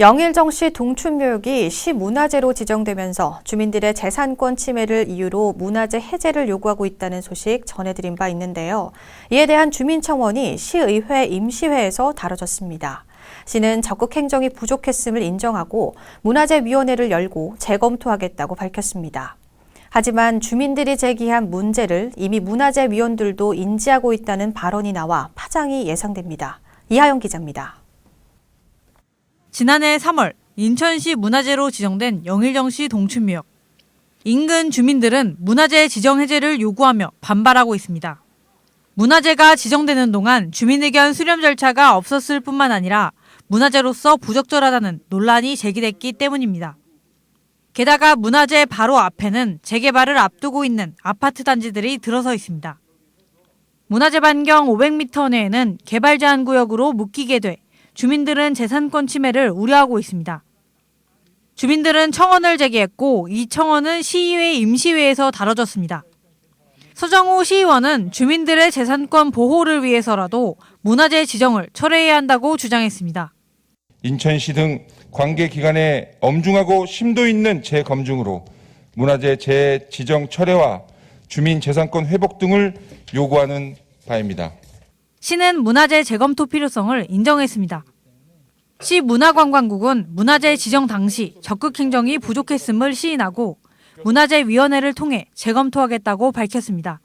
영일정시 동춘묘역이 시문화재로 지정되면서 주민들의 재산권 침해를 이유로 문화재 해제를 요구하고 있다는 소식 전해드린 바 있는데요. 이에 대한 주민청원이 시의회 임시회에서 다뤄졌습니다. 시는 적극 행정이 부족했음을 인정하고 문화재위원회를 열고 재검토하겠다고 밝혔습니다. 하지만 주민들이 제기한 문제를 이미 문화재위원들도 인지하고 있다는 발언이 나와 파장이 예상됩니다. 이하영 기자입니다. 지난해 3월 인천시 문화재로 지정된 영일정시 동춘묘역. 인근 주민들은 문화재 지정 해제를 요구하며 반발하고 있습니다. 문화재가 지정되는 동안 주민의견 수렴 절차가 없었을 뿐만 아니라 문화재로서 부적절하다는 논란이 제기됐기 때문입니다. 게다가 문화재 바로 앞에는 재개발을 앞두고 있는 아파트 단지들이 들어서 있습니다. 문화재 반경 500m 내에는 개발 제한 구역으로 묶이게 돼 주민들은 재산권 침해를 우려하고 있습니다. 주민들은 청원을 제기했고 이 청원은 시의회 임시회에서 다뤄졌습니다. 서정호 시의원은 주민들의 재산권 보호를 위해서라도 문화재 지정을 철회해야 한다고 주장했습니다. 인천시 등 관계 기관의 엄중하고 심도 있는 재검증으로 문화재 재지정 철회와 주민 재산권 회복 등을 요구하는 바입니다. 시는 문화재 재검토 필요성을 인정했습니다. 시 문화관광국은 문화재 지정 당시 적극 행정이 부족했음을 시인하고 문화재위원회를 통해 재검토하겠다고 밝혔습니다.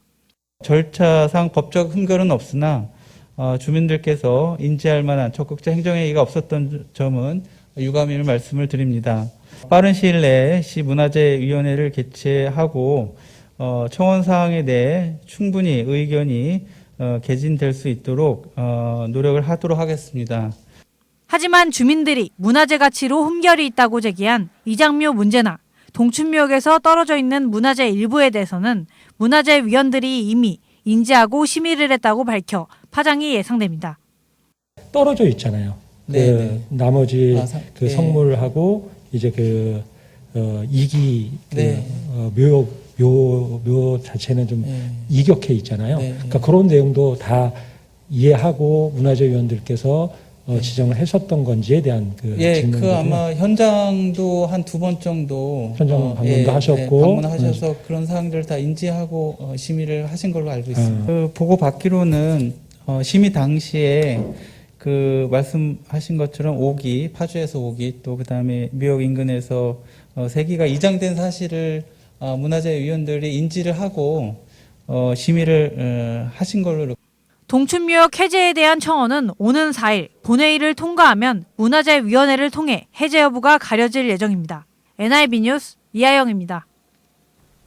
절차상 법적 흠결은 없으나 어, 주민들께서 인지할 만한 적극적 행정행위가 없었던 점은 유감을 말씀을 드립니다. 빠른 시일 내에 시 문화재위원회를 개최하고 어, 청원 사항에 대해 충분히 의견이 어, 개진될 수 있도록 어, 노력을 하도록 하겠습니다. 하지만 주민들이 문화재 가치로 흠결이 있다고 제기한 이장묘 문제나 동춘묘역에서 떨어져 있는 문화재 일부에 대해서는 문화재 위원들이 이미 인지하고 심의를 했다고 밝혀 파장이 예상됩니다. 떨어져 있잖아요. 네, 그 네. 나머지 아, 사- 그 네. 성물하고 이제 그 어, 이기 그 네. 어, 묘, 묘, 묘 자체는 좀 네. 이격해 있잖아요. 네, 그러니까 그런 내용도 다 이해하고 문화재위원들께서 어, 지정을 하셨던 건지에 대한 그 예, 질문이고요. 그 아마 현장도 한 두 번 정도 현장 어, 방문도 예, 하셨고. 예, 방문하셔서 그런 사항들을 다 인지하고 어, 심의를 하신 걸로 알고 있습니다. 음. 그 보고 받기로는 어, 심의 당시에 그 말씀하신 것처럼 5기 파주에서 5기 또 그다음에 미역 인근에서 어, 3기가 이장된 사실을 어, 문화재위원들이 인지를 하고 어, 심의를 어, 하신 걸로 동춘묘역 해제에 대한 청원은 오는 4일 본회의를 통과하면 문화재위원회를 통해 해제 여부가 가려질 예정입니다. NIB 뉴스 이하영입니다.